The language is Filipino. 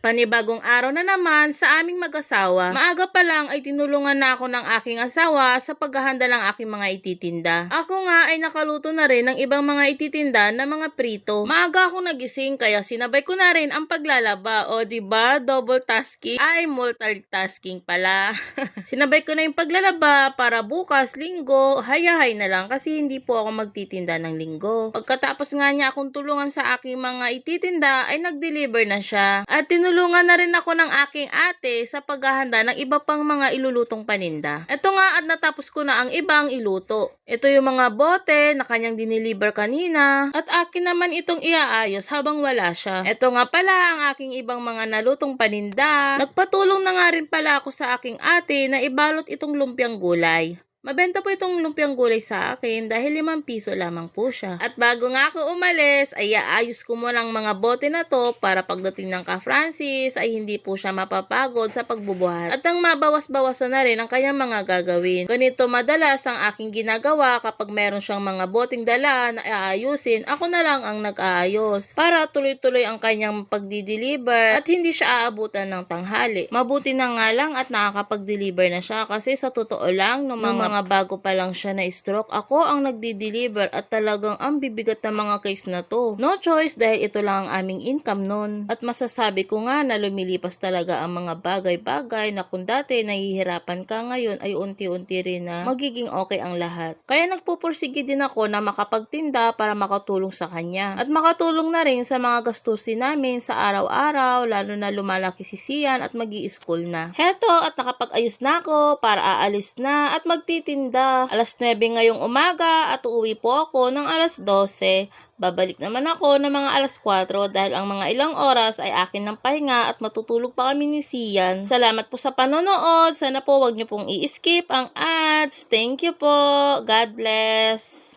Panibagong araw na naman sa aming mag-asawa. Maaga pa lang ay tinulungan na ako ng aking asawa sa paghahanda ng aking mga ititinda. Ako nga ay nakaluto na rin ng ibang mga ititinda na mga prito. Maaga ako nagising kaya sinabay ko na rin ang paglalaba. O ba double tasking ay multitasking pala. sinabay ko na yung paglalaba para bukas linggo hayahay na lang kasi hindi po ako magtitinda ng linggo. Pagkatapos nga niya akong tulungan sa aking mga ititinda ay nag-deliver na siya. At tinulungan na rin ako ng aking ate sa paghahanda ng iba pang mga ilulutong paninda. Ito nga at natapos ko na ang ibang iluto. Ito yung mga bote na kanyang diniliver kanina at akin naman itong iaayos habang wala siya. Ito nga pala ang aking ibang mga nalutong paninda. Nagpatulong na nga rin pala ako sa aking ate na ibalot itong lumpiang gulay. Mabenta po itong lumpiang gulay sa akin dahil limang piso lamang po siya. At bago nga ako umalis, ay aayos ko mo ng mga bote na to para pagdating ng ka Francis ay hindi po siya mapapagod sa pagbubuhat. At ang mabawas-bawasan na rin ang kanyang mga gagawin. Ganito madalas ang aking ginagawa kapag meron siyang mga boteng dala na aayusin, ako na lang ang nag-aayos. Para tuloy-tuloy ang kanyang pagdi-deliver at hindi siya aabutan ng tanghali. Mabuti na nga lang at nakakapag-deliver na siya kasi sa totoo lang nung mga mga bago pa lang siya na stroke, ako ang nagdi-deliver at talagang ang bibigat ng mga case na to. No choice dahil ito lang ang aming income nun. At masasabi ko nga na lumilipas talaga ang mga bagay-bagay na kung dati nahihirapan ka ngayon ay unti-unti rin na magiging okay ang lahat. Kaya nagpupursige din ako na makapagtinda para makatulong sa kanya. At makatulong na rin sa mga gastusin namin sa araw-araw lalo na lumalaki si Sian at mag school na. Heto at nakapag-ayos na ako para aalis na at magtitinda. Alas 9 ngayong umaga at uuwi po ako ng alas 12. Babalik naman ako ng mga alas 4 dahil ang mga ilang oras ay akin ng pahinga at matutulog pa kami ni Sian. Salamat po sa panonood. Sana po wag niyo pong i-skip ang ads. Thank you po. God bless.